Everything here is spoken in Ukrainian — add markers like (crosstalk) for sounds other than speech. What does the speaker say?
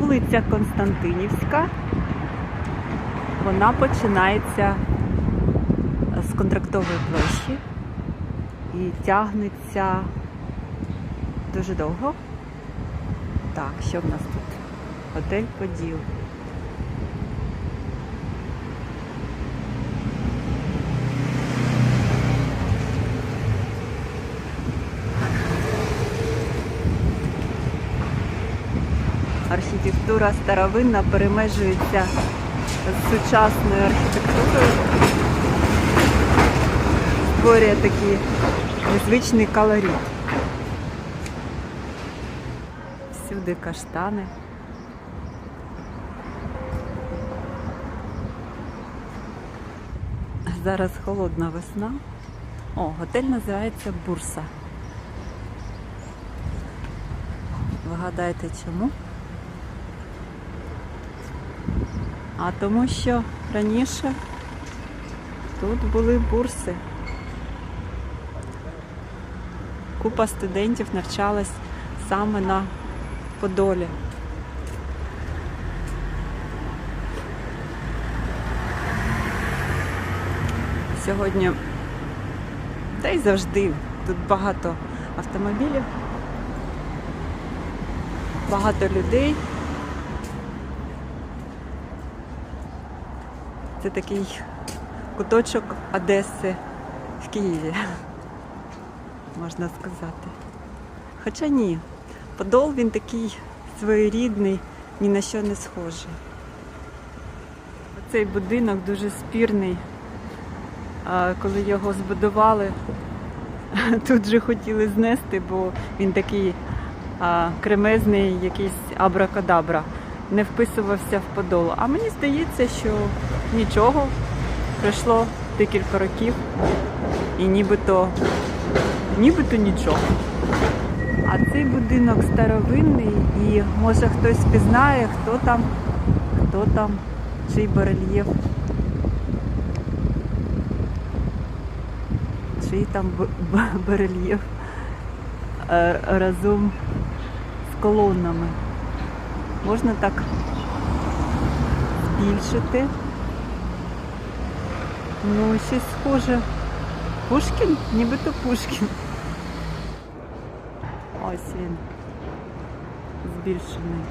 вулиця Константинівська. Вона починається з контрактової площі і тягнеться дуже довго. Так, що в нас тут? Готель Поділ. Архітектура старовинна перемежується з сучасною архітектурою. Створює такий незвичний колорит. Всюди каштани. Зараз холодна весна. О, готель називається Бурса. Вигадайте чому? А тому що раніше тут були бурси. Купа студентів навчалась саме на Подолі. Сьогодні, та й завжди, тут багато автомобілів, багато людей. Це такий куточок Одеси в Києві, можна сказати. Хоча ні, Подол він такий своєрідний, ні на що не схожий. Цей будинок дуже спірний. Коли його збудували, (laughs) тут же хотіли знести, бо він такий кремезний, якийсь абракадабра, не вписувався в подол. А мені здається, що нічого, пройшло декілька років і нібито, нібито нічого. А цей будинок старовинний і може хтось впізнає, хто там, хто там, чий барельєф. Чий там барельєф е, разом з колоннами. Можна так збільшити. Ну, щось схоже. Пушкін? Нібито Пушкін. Ось він. Збільшений.